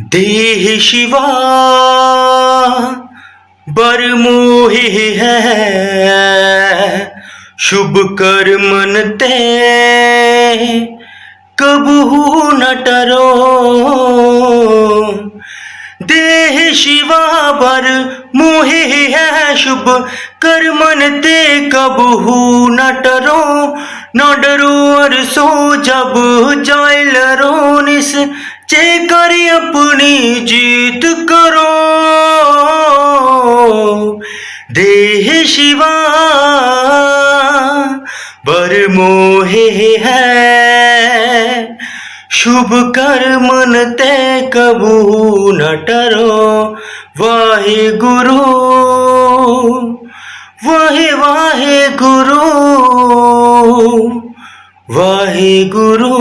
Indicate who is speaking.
Speaker 1: देह शिवा बर मोहे है। शुभ कर्मन ते कबहू न टरो। देह शिवा बर मोहे है। शुभ कर्मन ते कबहू न टरो। न डरो और सो जब जाए लरो। निस चे कर अपनी जीत करो देह शिवा बर मोहे है शुभ कर्मन ते कबू न टरो वाहे गुरु वाहे वाहे गुरु वाहे गुरु